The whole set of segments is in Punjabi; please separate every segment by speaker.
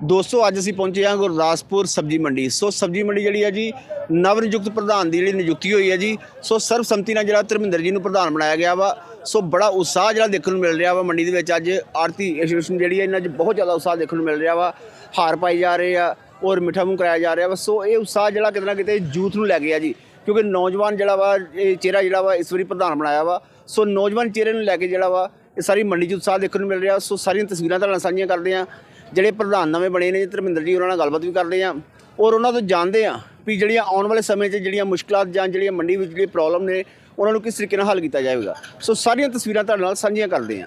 Speaker 1: ਦੋਸਤੋ, ਅੱਜ ਅਸੀਂ ਪਹੁੰਚੇ ਹਾਂ ਗੁਰਦਾਸਪੁਰ ਸਬਜ਼ੀ ਮੰਡੀ। ਸੋ ਸਬਜ਼ੀ ਮੰਡੀ ਜਿਹੜੀ ਹੈ ਜੀ ਨਵ ਨਿਯੁਕਤ ਪ੍ਰਧਾਨ ਦੀ ਜਿਹੜੀ ਨਿਯੁਕਤੀ ਹੋਈ ਹੈ ਜੀ, ਸੋ ਸਰਬਸੰਮਤੀ ਨਾਲ ਜਿਹੜਾ ਧਰਮਿੰਦਰ ਜੀ ਨੂੰ ਪ੍ਰਧਾਨ ਬਣਾਇਆ ਗਿਆ ਵਾ, ਸੋ ਬੜਾ ਉਤਸ਼ਾਹ ਜਿਹੜਾ ਦੇਖਣ ਨੂੰ ਮਿਲ ਰਿਹਾ ਵਾ ਮੰਡੀ ਦੇ ਵਿੱਚ। ਅੱਜ ਆਰਤੀ ਐਸੋਸੀਏਸ਼ਨ ਜਿਹੜੀ ਹੈ, ਇਹਨਾਂ 'ਚ ਬਹੁਤ ਜ਼ਿਆਦਾ ਉਤਸ਼ਾਹ ਦੇਖਣ ਨੂੰ ਮਿਲ ਰਿਹਾ ਵਾ। ਹਾਰ ਪਾਈ ਜਾ ਰਹੇ ਆ ਔਰ ਮਿੱਠਾ ਮੂੰਹ ਕਰਾਇਆ ਜਾ ਰਿਹਾ ਵਾ। ਸੋ ਇਹ ਉਤਸ਼ਾਹ ਜਿਹੜਾ ਕਿਤੇ ਨਾ ਕਿਤੇ ਯੂਥ ਨੂੰ ਲੈ ਗਿਆ ਜੀ, ਕਿਉਂਕਿ ਨੌਜਵਾਨ ਜਿਹੜਾ ਵਾ, ਇਹ ਚਿਹਰਾ ਜਿਹੜਾ ਵਾ ਇਸ ਵਾਰੀ ਪ੍ਰਧਾਨ ਬਣਾਇਆ ਵਾ। ਸੋ ਨੌਜਵਾਨ ਚਿਹਰੇ ਨੂੰ ਲੈ ਕੇ ਜਿਹੜਾ ਵਾ, ਇਹ ਸਾਰੀ ਮੰਡੀ 'ਚ ਉਤਸ਼ਾਹ ਦੇਖਣ ਨੂੰ ਮਿਲ ਰਿਹਾ। ਸੋ ਸਾਰੀਆਂ ਤਸਵੀਰਾਂ ਤੁਹਾਡੇ ਨਾਲ ਸਾਂਝੀਆਂ ਕਰਦੇ ਆ ਜਿਹੜੇ ਪ੍ਰਧਾਨ ਨਵੇਂ ਬਣੇ ਨੇ, ਧਰਮਿੰਦਰ ਜੀ, ਉਹਨਾਂ ਨਾਲ ਗੱਲਬਾਤ ਵੀ ਕਰਦੇ ਆ ਔਰ ਉਹਨਾਂ ਤੋਂ ਜਾਣਦੇ ਆ ਵੀ ਜਿਹੜੀਆਂ ਆਉਣ ਵਾਲੇ ਸਮੇਂ 'ਚ ਜਿਹੜੀਆਂ ਮੁਸ਼ਕਲਾਂ ਜਾਂ ਜਿਹੜੀਆਂ ਮੰਡੀ ਵਿੱਚ ਜਿਹੜੀ ਪ੍ਰੋਬਲਮ ਨੇ, ਉਹਨਾਂ ਨੂੰ ਕਿਸ ਤਰੀਕੇ ਨਾਲ ਹੱਲ ਕੀਤਾ ਜਾਵੇਗਾ। ਸੋ ਸਾਰੀਆਂ ਤਸਵੀਰਾਂ ਤੁਹਾਡੇ ਨਾਲ ਸਾਂਝੀਆਂ ਕਰਦੇ ਆ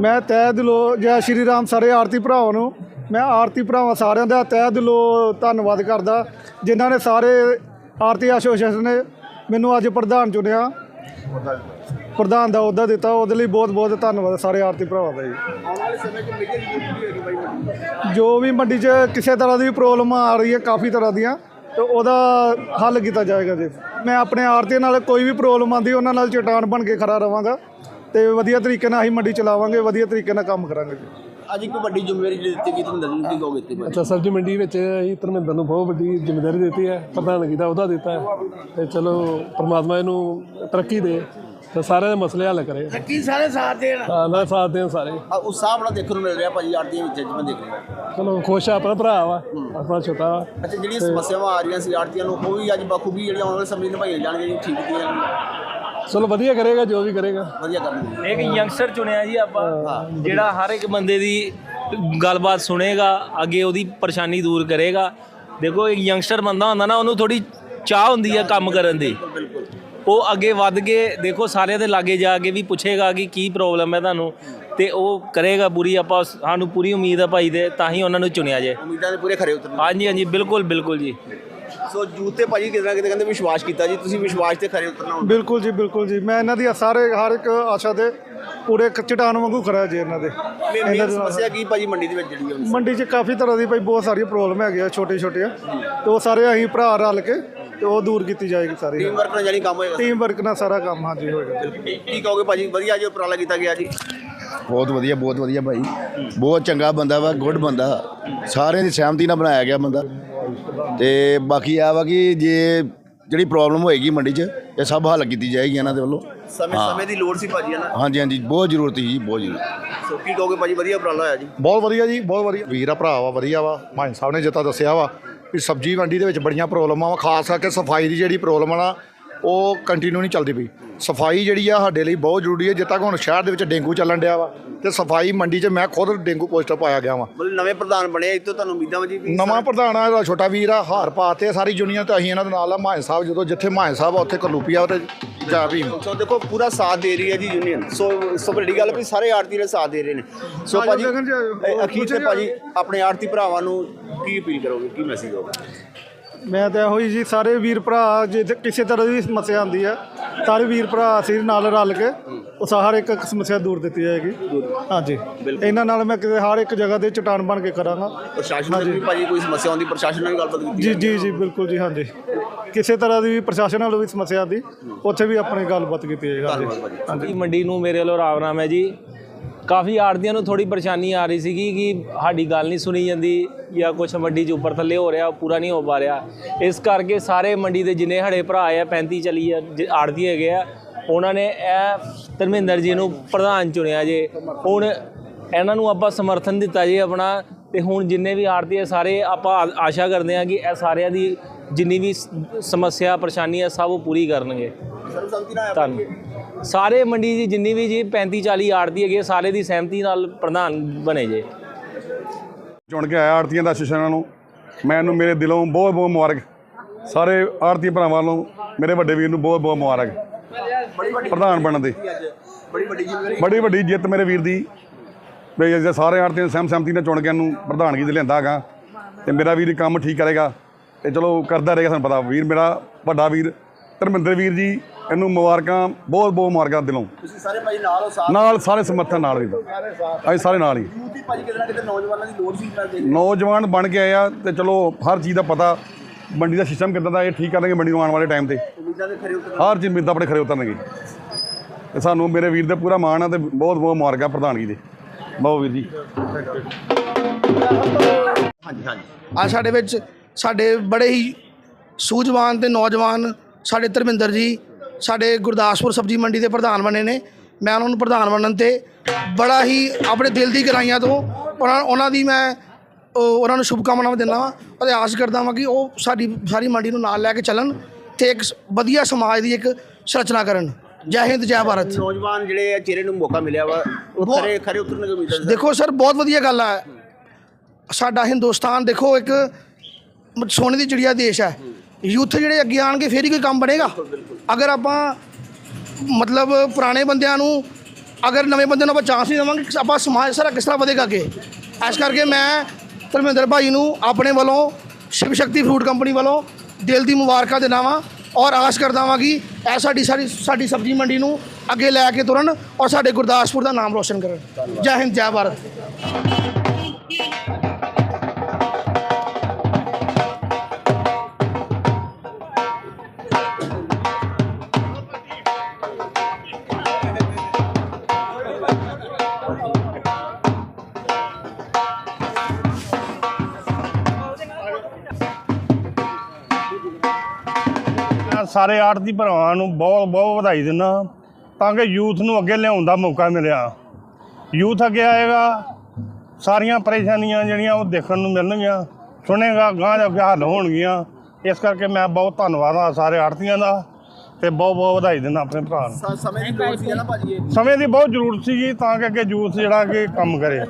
Speaker 2: ਮੈਂ ਤਹਿ ਦਿਲੋਂ ਜੈ ਸ਼੍ਰੀ ਰਾਮ ਸਾਰੇ ਆਰਤੀ ਭਰਾਵਾਂ ਨੂੰ, ਮੈਂ ਆਰਤੀ ਭਰਾਵਾਂ ਸਾਰਿਆਂ ਦਾ ਤਹਿ ਦਿਲੋਂ ਧੰਨਵਾਦ ਕਰਦਾ, ਜਿਨ੍ਹਾਂ ਨੇ ਸਾਰੇ ਆਰਤੀ ਐਸੋਸੀਏਸ਼ਨ ਨੇ ਮੈਨੂੰ ਅੱਜ ਪ੍ਰਧਾਨ ਚੁਣਿਆ। ਪ੍ਰਧਾਨ ਦਾ ਅਹੁਦਾ ਦਿੱਤਾ, ਉਹਦੇ ਲਈ ਬਹੁਤ ਬਹੁਤ ਧੰਨਵਾਦ ਸਾਰੇ ਆਰਤੀ ਭਰਾਵਾਂ ਦਾ ਜੀ। ਜੋ ਵੀ ਮੰਡੀ 'ਚ ਕਿਸੇ ਤਰ੍ਹਾਂ ਦੀ ਪ੍ਰੋਬਲਮ ਆ ਰਹੀ ਹੈ ਕਾਫੀ ਤਰ੍ਹਾਂ ਦੀਆਂ, ਤੇ ਉਹਦਾ ਹੱਲ ਕੀਤਾ ਜਾਏਗਾ ਜੀ। ਮੈਂ ਆਪਣੇ ਆਰਤੀ ਨਾਲ ਕੋਈ ਵੀ ਪ੍ਰੋਬਲਮ ਆਉਂਦੀ, ਉਹਨਾਂ ਨਾਲ ਚਟਾਨ ਬਣ ਕੇ ਖੜਾ ਰਵਾਂਗਾ। ਤੇ ਵਧੀਆ ਤਰੀਕੇ ਨਾਲ ਅਸੀਂ ਮੰਡੀ ਚਲਾਵਾਂਗੇ ਵਧੀਆ ਤਰੀਕੇ ਨਾਲ ਕੰਮ ਕਰਾਂਗੇ ਜੀ।
Speaker 1: ਅੱਜ ਇੱਕ ਵੱਡੀ ਜ਼ਿੰਮੇਵਾਰੀ ਦਿੱਤੀ ਗਈ ਧਰਮਿੰਦਰ ਨੂੰ ਕੀ ਕਹੋਗੇ ਤੇ?
Speaker 3: ਅੱਛਾ ਸਬਜ਼ੀ ਮੰਡੀ ਵਿੱਚ ਅਸੀਂ ਧਰਮਿੰਦਰ ਨੂੰ ਬਹੁਤ ਵੱਡੀ ਜ਼ਿੰਮੇਵਾਰੀ ਦਿੱਤੀ ਹੈ ਪ੍ਰਧਾਨਗੀ ਦਾ ਉਹਦਾ ਦਿੱਤਾ ਹੈ। ਤੇ ਚਲੋ ਪ੍ਰਮਾਤਮਾ ਇਹਨੂੰ ਤਰੱਕੀ ਦੇ ਤੇ ਸਾਰਿਆਂ ਦੇ ਮਸਲੇ ਹੱਲ ਕਰੇ।
Speaker 1: ਕੀ ਸਾਰੇ ਸਾਥ ਦੇਣ।
Speaker 3: ਹਾਂ ਨਾਲ ਸਾਥ ਦੇਣ ਸਾਰੇ।
Speaker 1: ਆ ਉਤਸ਼ਾਹ ਬੜਾ ਦੇਖਣ ਨੂੰ ਮਿਲ ਰਿਹਾ ਭਾਜੀ ਆੜਤੀਆਂ ਵਿੱਚ ਜਿਵੇਂ ਦੇਖ ਰਿਹਾ।
Speaker 3: ਚਲੋ ਖੁਸ਼ ਆ ਆਪਣਾ ਭਰਾ ਵਾ ਆਪਣਾ ਛੋਟਾ ਵਾ।
Speaker 1: ਅੱਛਾ ਜਿਹੜੀਆਂ ਸਮੱਸਿਆਵਾਂ ਆ ਰਹੀਆਂ ਸੀ ਆੜਤੀਆਂ ਨੂੰ ਉਹ ਵੀ ਅੱਜ ਬਖੂਬੀ ਜਿਹੜੀਆਂ ਆਉਣ ਵਾਲੇ ਸਮੇਂ ਨਿਭਾਈਆਂ ਜਾਣਗੀਆਂ ਠੀਕ ਕੀਤੀਆਂ ਜਾਣਗੀਆਂ।
Speaker 3: ਚਲੋ ਵਧੀਆ ਕਰੇਗਾ ਜੋ ਵੀ ਕਰੇਗਾ।
Speaker 1: ਵਧੀਆ ਕਰਨਗੇ
Speaker 4: ਇੱਕ ਯੰਗਸਟਰ ਚੁਣਿਆ ਜੀ ਆਪਾਂ ਜਿਹੜਾ ਹਰ ਇੱਕ ਬੰਦੇ ਦੀ ਗੱਲਬਾਤ ਸੁਣੇਗਾ ਅੱਗੇ ਉਹਦੀ ਪਰੇਸ਼ਾਨੀ ਦੂਰ ਕਰੇਗਾ। ਦੇਖੋ ਇੱਕ ਯੰਗਸਟਰ ਬੰਦਾ ਹੁੰਦਾ ਨਾ ਉਹਨੂੰ ਥੋੜੀ ਚਾਹ ਹੁੰਦੀ ਹੈ ਕੰਮ ਕਰਨ ਦੀ। ਉਹ ਅੱਗੇ ਵੱਧ ਕੇ ਦੇਖੋ ਸਾਰਿਆਂ ਦੇ ਲਾਗੇ ਜਾ ਕੇ ਵੀ ਪੁੱਛੇਗਾ ਕਿ ਕੀ ਪ੍ਰੋਬਲਮ ਹੈ ਤੁਹਾਨੂੰ। ਤੇ ਉਹ ਕਰੇਗਾ ਪੂਰੀ ਆਪਾਂ ਸਾਨੂੰ ਪੂਰੀ ਉਮੀਦ ਹੈ ਭਾਈ ਦੇ ਤਾਂ ਹੀ ਉਹਨਾਂ ਨੂੰ ਚੁਣਿਆ ਜੇ।
Speaker 1: ਉਮੀਦਾਂ ਦੇ ਪੂਰੇ ਖਰੇ ਉਤਰਨਾ
Speaker 4: ਹਾਂਜੀ ਹਾਂਜੀ ਬਿਲਕੁਲ ਬਿਲਕੁਲ ਜੀ।
Speaker 1: ਸੋ ਜੂਤ ਤੇ ਭਾਜੀ ਕਿਤੇ ਨਾ ਕਿਤੇ ਕਹਿੰਦੇ ਵਿਸ਼ਵਾਸ ਕੀਤਾ ਜੀ? ਤੁਸੀਂ ਵਿਸ਼ਵਾਸ ਤੇ ਖਰੇ ਉਤਰਨਾ ਹੁਣ
Speaker 2: ਬਿਲਕੁਲ ਜੀ ਬਿਲਕੁਲ ਜੀ। ਮੈਂ ਇਹਨਾਂ ਦੀ ਸਾਰੇ ਹਰ ਇੱਕ ਆਸ਼ਾ ਦੇ ਪੂਰੇ ਚਟਾਨ ਵਾਂਗੂ ਖੜਾ ਜੀ ਇਹਨਾਂ ਦੇ।
Speaker 1: ਮੇਨ
Speaker 2: ਇਹਨਾਂ ਦੇ ਨਾਲ-
Speaker 1: ਸਮੱਸਿਆ ਕੀ ਭਾਜੀ ਮੰਡੀ ਦੇ ਵਿੱਚ ਜਿਹੜੀ ਹੈ
Speaker 2: ਮੰਡੀ 'ਚ ਕਾਫੀ ਤਰ੍ਹਾਂ ਦੀ ਭਾਈ ਬਹੁਤ ਸਾਰੀਆਂ ਪ੍ਰੋਬਲਮ ਹੈਗੀਆਂ ਛੋਟੇ ਛੋਟੀਆਂ ਤੇ ਉਹ ਸਾਰੇ ਅਸੀਂ ਭਰਾ ਰਲ ਕੇ ਤੇ ਉਹ ਦੂਰ ਕੀਤੀ ਜਾਏਗੀ ਸਾਰੀ
Speaker 1: ਟੀਮ ਵਰਕ ਨਾਲ ਜਾਨੀ ਕੰਮ ਹੋਏਗਾ।
Speaker 2: ਟੀਮ ਵਰਕ ਨਾਲ ਸਾਰਾ ਕੰਮ ਹਾਂਜੀ ਹੋਏਗਾ।
Speaker 1: ਕੀ ਕਹੋਗੇ ਭਾਜੀ? ਵਧੀਆ ਜੋ ਉਪਰਾਲਾ ਕੀਤਾ ਗਿਆ ਜੀ?
Speaker 5: ਬਹੁਤ ਵਧੀਆ ਬਹੁਤ ਵਧੀਆ ਭਾਈ। ਬਹੁਤ ਚੰਗਾ ਬੰਦਾ ਵਾ ਗੁੱਡ ਬੰਦਾ। ਸਾਰਿਆਂ ਦੀ ਸਹਿਮਤੀ ਨਾਲ ਬਣਾਇਆ ਗਿਆ ਬੰਦਾ। ਤੇ ਬਾਕੀ ਆ ਵਾ ਕਿ ਜੇ ਜਿਹੜੀ ਪ੍ਰੋਬਲਮ ਹੋਏਗੀ ਮੰਡੀ 'ਚ ਇਹ ਸਭ ਹੱਲ ਕੀਤੀ ਜਾਏਗੀ ਇਹਨਾਂ ਦੇ ਵੱਲੋਂ।
Speaker 1: ਸਮੇਂ ਸਮੇਂ ਦੀ ਲੋੜ ਸੀ ਭਾਜੀ ਹਨਾ?
Speaker 5: ਹਾਂਜੀ ਹਾਂਜੀ ਬਹੁਤ ਜ਼ਰੂਰਤ ਸੀ ਜੀ ਬਹੁਤ ਜ਼ਰੂਰਤ।
Speaker 1: ਸੋ ਕੀ ਕਹੋਗੇ ਭਾਜੀ ਵਧੀਆ ਉਪਰਾਲਾ ਹੋਇਆ ਜੀ?
Speaker 6: ਬਹੁਤ ਵਧੀਆ ਜੀ ਬਹੁਤ ਵਧੀਆ। ਵੀਰ ਆ ਭਰਾ ਵਾ ਵਧੀਆ ਵਾ। ਮਾਨ ਸਾਹਿਬ ਨੇ ਜਿੱਤਾ ਦੱਸਿਆ ਵਾ ਕਿ ਸਬਜ਼ੀ ਮੰਡੀ ਦੇ ਵਿੱਚ ਬੜੀਆਂ ਪ੍ਰੋਬਲਮਾਂ ਵਾ ਖਾਸ ਕਰਕੇ ਸਫ਼ਾਈ ਦੀ ਜਿਹੜੀ ਪ੍ਰੋਬਲਮ ਆ ਨਾ ਉਹ ਕੰਟੀਨਿਊ ਨਹੀਂ ਚੱਲਦੀ ਪਈ। ਸਫ਼ਾਈ ਜਿਹੜੀ ਆ ਸਾਡੇ ਲਈ ਬਹੁਤ ਜ਼ਰੂਰੀ ਹੈ। ਜਿੱਦਾਂ ਤੱਕ ਹੁਣ ਸ਼ਹਿਰ ਦੇ ਵਿੱਚ ਡੇਂਗੂ ਚੱਲਣ ਡਿਆ ਵਾ ਤੇ ਸਫ਼ਾਈ ਮੰਡੀ 'ਚ ਮੈਂ ਖੁਦ ਡੇਂਗੂ ਪੋਸਟਰ ਪਾਇਆ ਗਿਆ ਵਾ।
Speaker 1: ਮਤਲਬ ਨਵੇਂ ਪ੍ਰਧਾਨ ਬਣੇ ਇਸ ਤੋਂ ਤੁਹਾਨੂੰ ਉਮੀਦਾਂ ਵਾ ਜੀ ਵੀ
Speaker 6: ਨਵਾਂ ਪ੍ਰਧਾਨ ਆ ਇਹਦਾ ਛੋਟਾ ਵੀਰ ਆ ਹਾਰ ਪਾਤੇ ਆ ਸਾਰੀ ਯੂਨੀਅਨ ਤੇ ਅਸੀਂ ਇਹਨਾਂ ਦੇ ਨਾਲ ਆ ਮਾਨ ਸਾਹਿਬ ਜਦੋਂ ਜਿੱਥੇ ਮਾਨ ਸਾਹਿਬ ਆ ਉੱਥੇ ਕਲੂਪੀਆ ਤੇ ਜਾ ਵੀ।
Speaker 1: ਸੋ ਦੇਖੋ ਪੂਰਾ ਸਾਥ ਦੇ ਰਹੀ ਹੈ ਜੀ ਯੂਨੀਅਨ ਸੋ ਸੋ ਵੱਡੀ ਗੱਲ ਵੀ ਸਾਰੇ ਆੜਤੀ ਦੇ ਸਾਥ ਦੇ ਰਹੇ ਨੇ। ਸੋ ਭਾਜੀ
Speaker 2: ਜੀ,
Speaker 1: ਅਖੀਰ ਤੇ ਭਾਜੀ ਆਪਣੇ ਆੜਤੀ ਭਰਾਵਾਂ ਨੂੰ ਕੀ ਅਪੀਲ ਕਰੋਗੇ? ਕੀ ਮੈਸੇਜ ਹੋਗਾ
Speaker 2: ਮੈਂ ਤਾਂ ਇਹੋ ਹੀ ਜੀ ਸਾਰੇ ਵੀਰ ਭਰਾ ਜੇ ਤੇ ਕਿਸੇ ਤਰ੍ਹਾਂ ਦੀ ਸਮੱਸਿਆ ਆਉਂਦੀ ਹੈ ਸਾਰੇ ਵੀਰ ਭਰਾ ਅਸੀਂ ਨਾਲ ਰਲ ਕੇ ਉਸ ਹਰ ਇੱਕ ਸਮੱਸਿਆ ਦੂਰ ਦਿੱਤੀ ਜਾਏਗੀ। ਹਾਂਜੀ। ਇਹਨਾਂ ਨਾਲ ਮੈਂ ਕਿਤੇ ਹਰ ਇੱਕ ਜਗ੍ਹਾ ਤੇ ਚਟਾਨ ਬਣ ਕੇ ਕਰਾਂਗਾ।
Speaker 1: ਪ੍ਰਸ਼ਾਸਨ ਨਾਲ ਵੀ ਭਾਜੀ ਕੋਈ ਸਮੱਸਿਆ ਆਉਂਦੀ ਪ੍ਰਸ਼ਾਸਨ ਨਾਲ ਵੀ ਗੱਲਬਾਤ ਕੀਤੀ
Speaker 2: ਜੀ ਜੀ ਜੀ ਬਿਲਕੁਲ ਜੀ ਹਾਂਜੀ। ਕਿਸੇ ਤਰ੍ਹਾਂ ਦੀ ਵੀ ਪ੍ਰਸ਼ਾਸਨ ਵੱਲੋਂ ਵੀ ਸਮੱਸਿਆ ਆਉਂਦੀ ਉੱਥੇ ਵੀ ਆਪਣੀ ਗੱਲਬਾਤ ਕੀਤੀ ਜਾਏਗੀ। ਹਾਂਜੀ।
Speaker 4: ਮੰਡੀ ਨੂੰ ਮੇਰੇ ਵੱਲੋਂ ਰਾਮ ਰਾਮ ਹੈ ਜੀ। ਕਾਫੀ ਆੜਤੀਆਂ ਨੂੰ ਥੋੜੀ ਪਰੇਸ਼ਾਨੀ ਆ ਰਹੀ ਸੀਗੀ ਕਿ ਸਾਡੀ ਗੱਲ ਨਹੀਂ ਸੁਣੀ ਜਾਂਦੀ ਜਾਂ ਕੁਝ ਮੰਡੀ 'ਚ ਉੱਪਰ ਥੱਲੇ ਹੋ ਰਿਹਾ ਪੂਰਾ ਨਹੀਂ ਹੋ ਪਾ ਰਿਹਾ। ਇਸ ਕਰਕੇ ਸਾਰੇ ਮੰਡੀ ਦੇ ਜਿੰਨੇ ਸਾਡੇ ਭਰਾ ਆ 35 ਚਲੀ ਆ ਆੜਤੀ ਹੈਗੇ ਆ ਉਹਨਾਂ ਨੇ ਇਹ ਧਰਮਿੰਦਰ ਜੀ ਨੂੰ ਪ੍ਰਧਾਨ ਚੁਣਿਆ ਜੇ। ਹੁਣ ਇਹਨਾਂ ਨੂੰ ਆਪਾਂ ਸਮਰਥਨ ਦਿੱਤਾ ਜੀ ਆਪਣਾ ਤੇ ਹੁਣ ਜਿੰਨੇ ਵੀ ਆੜਤੀ ਆ ਸਾਰੇ ਆਪਾਂ ਆ- ਆਸ਼ਾ ਕਰਦੇ ਹਾਂ ਕਿ ਇਹ ਸਾਰਿਆਂ ਦੀ ਜਿੰਨੀ ਵੀ ਸਮੱਸਿਆ ਪਰੇਸ਼ਾਨੀ ਹੈ ਸਭ ਉਹ ਪੂਰੀ ਕਰਨਗੇ।
Speaker 1: ਸਰਬਸੰਮਤੀ ਨਾਲ
Speaker 4: ਸਾਰੇ ਮੰਡੀ ਦੀ ਜਿੰਨੀ ਵੀ ਜੀ 35 40 ਆੜਤੀ ਹੈਗੇ ਸਾਰੇ ਦੀ ਸਹਿਮਤੀ ਨਾਲ ਪ੍ਰਧਾਨ ਬਣੇ ਜੇ।
Speaker 7: ਚੁਣ ਕੇ ਆਇਆ ਆੜਤੀਆਂ ਦਾ ਸ਼ਿਸ਼ਨਾਂ ਨੂੰ। ਮੈਂ ਇਹਨੂੰ ਮੇਰੇ ਦਿਲੋਂ ਬਹੁਤ ਬਹੁਤ ਮੁਬਾਰਕ। ਸਾਰੇ ਆੜਤੀ ਭਰਾਵਾਂ ਨੂੰ, ਮੇਰੇ ਵੱਡੇ ਵੀਰ ਨੂੰ ਬਹੁਤ ਬਹੁਤ ਮੁਬਾਰਕ। ਪ੍ਰਧਾਨ ਬਣਨ ਦੇ।
Speaker 1: ਬੜੀ ਵੱਡੀ ਜ਼ਿੰਮੇਵਾਰੀ
Speaker 7: ਬੜੀ ਵੱਡੀ ਜਿੱਤ ਮੇਰੇ ਵੀਰ ਦੀ। ਵੀ ਸਾਰੇ ਆੜਤੀਆਂ ਸਹਿਮ ਸਹਿਮਤੀ ਨਾਲ ਚੁਣ ਕੇ ਇਹਨੂੰ ਪ੍ਰਧਾਨਗੀ ਤੇ ਲਿਆਂਦਾ ਹੈਗਾ। ਤੇ ਮੇਰਾ ਵੀਰ ਕੰਮ ਠੀਕ ਕਰੇਗਾ। ਤੇ ਚਲੋ ਕਰਦਾ ਰਹੇਗਾ, ਸਾਨੂੰ ਪਤਾ। ਵੀਰ ਮੇਰਾ ਵੱਡਾ ਵੀਰ, ਧਰਮਿੰਦਰ ਵੀਰ ਜੀ ਇਹਨੂੰ ਮੁਬਾਰਕਾਂ ਬਹੁਤ ਬਹੁਤ ਮੁਬਾਰਕਾਂ ਦਿਲੋਂ।
Speaker 1: ਤੁਸੀਂ ਸਾਰੇ ਭਾਜੀ ਨਾਲ ਹੋ ਸਾਥ
Speaker 7: ਨਾਲ ਸਾਰੇ ਸਮਰਥਨ ਨਾਲ ਵੀ। ਅਸੀਂ ਸਾਰੇ ਨਾਲ ਹੀ।
Speaker 1: ਯੂਥੀ ਭਾਜੀ ਕਿਤੇ ਨਾ ਕਿਤੇ ਨੌਜਵਾਨਾਂ ਦੀ ਲੋੜ ਸੀ ਕਰਦੇ
Speaker 7: ਨੌਜਵਾਨ ਬਣ ਕੇ ਆਏ ਆ ਤੇ ਚਲੋ ਹਰ ਚੀਜ਼ ਦਾ ਪਤਾ ਮੰਡੀ ਦਾ ਸਿਸਟਮ ਕਿੱਦਾਂ ਦਾ ਇਹ ਠੀਕ ਕਰਾਂਗੇ ਮੰਡੀ ਨੂੰ ਆਉਣ ਵਾਲੇ ਟਾਈਮ ਤੇ।
Speaker 1: ਉਮੀਦਾਂ ਦੇ ਖਰੇ ਉਤਰਨ
Speaker 7: ਹਰ ਚੀਜ਼ ਮਿੱਦਾਂ ਆਪਣੇ ਖਰੇ ਉਤਰਨਗੇ। ਤੇ ਸਾਨੂੰ ਮੇਰੇ ਵੀਰ ਦਾ ਪੂਰਾ ਮਾਣ ਆ ਤੇ ਬਹੁਤ ਬਹੁਤ ਮੁਬਾਰਕਾਂ ਪ੍ਰਧਾਨਗੀ ਦੇ। ਬਹੁਤ ਵੀਰ ਜੀ।
Speaker 1: ਹਾਂਜੀ ਹਾਂਜੀ।
Speaker 8: ਅੱਜ ਸਾਡੇ ਵਿੱਚ ਸਾਡੇ ਬੜੇ ਹੀ ਸੂਝਵਾਨ ਤੇ ਨੌਜਵਾਨ ਸਾਡੇ ਧਰਮਿੰਦਰ ਜੀ ਸਾਡੇ ਗੁਰਦਾਸਪੁਰ ਸਬਜ਼ੀ ਮੰਡੀ ਦੇ ਪ੍ਰਧਾਨ ਬਣੇ ਨੇ। ਮੈਂ ਉਹਨਾਂ ਨੂੰ ਪ੍ਰਧਾਨ ਬਣਨ ਤੇ ਬੜਾ ਹੀ ਆਪਣੇ ਦਿਲ ਦੀ ਗਹਿਰਾਈਆਂ ਤੋਂ ਉਹਨਾਂ ਉਹਨਾਂ ਦੀ ਮੈਂ ਉਹ- ਉਹਨਾਂ ਨੂੰ ਸ਼ੁਭ ਕਾਮਨਾਵਾਂ ਦਿੰਦਾ ਵਾਂ। ਅਤੇ ਆਸ ਕਰਦਾ ਵਾਂ ਕਿ ਉਹ ਸਾਡੀ ਸਾਰੀ ਮੰਡੀ ਨੂੰ ਨਾਲ ਲੈ ਕੇ ਚੱਲਣ ਤੇ ਇੱਕ ਵਧੀਆ ਸਮਾਜ ਦੀ ਇੱਕ ਸਰਚਨਾ ਕਰਨ। ਜੈ ਹਿੰਦ ਜੈ ਭਾਰਤ।
Speaker 1: ਨੌਜਵਾਨ ਜਿਹੜੇ ਆ ਚਿਹਰੇ ਨੂੰ ਮੌਕਾ ਮਿਲਿਆ ਵਾ ਉਹ ਖਰੇ ਖਰੇ ਉਤਰਨ ਦੀ ਉਮੀਦਾਂ ਸੀ
Speaker 8: ਦੇਖੋ ਸਰ ਬਹੁਤ ਵਧੀਆ ਗੱਲ ਹੈ ਸਾਡਾ ਹਿੰਦੁਸਤਾਨ ਦੇਖੋ ਇੱਕ ਸੋਨੇ ਦੀ ਚਿੜੀਆ ਦੇਸ਼ ਹੈ। ਯੂਥ ਜਿਹੜੇ ਅੱਗੇ ਆਣਗੇ, ਫੇਰ ਹੀ ਕੋਈ ਕੰਮ ਬਣੇਗਾ। ਅਗਰ ਆਪਾਂ ਮਤਲਬ ਪੁਰਾਣੇ ਬੰਦਿਆਂ ਨੂੰ, ਅਗਰ ਨਵੇਂ ਬੰਦਿਆਂ ਨੂੰ ਆਪਾਂ ਚਾਂਸ ਨਹੀਂ ਦੇਵਾਂਗੇ ਆਪਾਂ ਸਮਾਜ ਸਾਰਾ ਕਿਸ ਤਰ੍ਹਾਂ ਵਧੇਗਾ ਅੱਗੇ? ਇਸ ਕਰਕੇ ਮੈਂ ਧਰਮਿੰਦਰ ਭਾਈ ਨੂੰ ਆਪਣੇ ਵੱਲੋਂ ਸ਼ਿਵ ਸ਼ਕਤੀ ਫਰੂਟ ਕੰਪਨੀ ਵੱਲੋਂ ਦਿਲ ਦੀ ਮੁਬਾਰਕਾਂ ਦਿੰਦਾ ਵਾਂ ਔਰ ਆਸ ਕਰਦਾ ਵਾਂ ਕਿ ਇਹ ਸਾਡੀ ਸਾਰੀ, ਸਾਡੀ ਸਬਜ਼ੀ ਮੰਡੀ ਨੂੰ ਅੱਗੇ ਲੈ ਕੇ ਤੁਰਨ ਔਰ ਸਾਡੇ ਗੁਰਦਾਸਪੁਰ ਦਾ ਨਾਮ ਰੋਸ਼ਨ ਕਰਨ। ਜੈ ਹਿੰਦ, ਜੈ ਭਾਰਤ।
Speaker 9: ਮੈਂ ਸਾਰੇ ਆੜਤੀ ਭਰਾਵਾਂ ਨੂੰ ਬਹੁਤ ਬਹੁਤ ਵਧਾਈ ਦਿੰਦਾ ਤਾਂ ਕਿ ਯੂਥ ਨੂੰ ਅੱਗੇ ਲਿਆਉਣ ਦਾ ਮੌਕਾ ਮਿਲਿਆ। ਯੂਥ ਅੱਗੇ ਆਏਗਾ ਸਾਰੀਆਂ ਪਰੇਸ਼ਾਨੀਆਂ ਜਿਹੜੀਆਂ ਉਹ ਦੇਖਣ ਨੂੰ ਮਿਲਣਗੀਆਂ ਸੁਣੇਗਾ ਗਾਂ ਜਾ ਕੇ ਹੱਲ ਹੋਣਗੀਆਂ। ਇਸ ਕਰਕੇ ਮੈਂ ਬਹੁਤ ਧੰਨਵਾਦ ਆ ਸਾਰੇ ਆੜਤੀਆਂ ਦਾ ਤੇ ਬਹੁਤ ਬਹੁਤ ਵਧਾਈ ਦਿੰਦਾ ਆਪਣੇ ਭਰਾ ਨੂੰ।
Speaker 1: ਸਮੇਂ ਦੀ ਲੋੜ ਸੀ ਨਾ ਭਾਜੀ
Speaker 9: ਸਮੇਂ ਦੀ ਬਹੁਤ ਜ਼ਰੂਰਤ ਸੀਗੀ ਤਾਂ ਕਿ ਅੱਗੇ ਯੂਥ ਜਿਹੜਾ ਕਿ ਕੰਮ ਕਰੇ।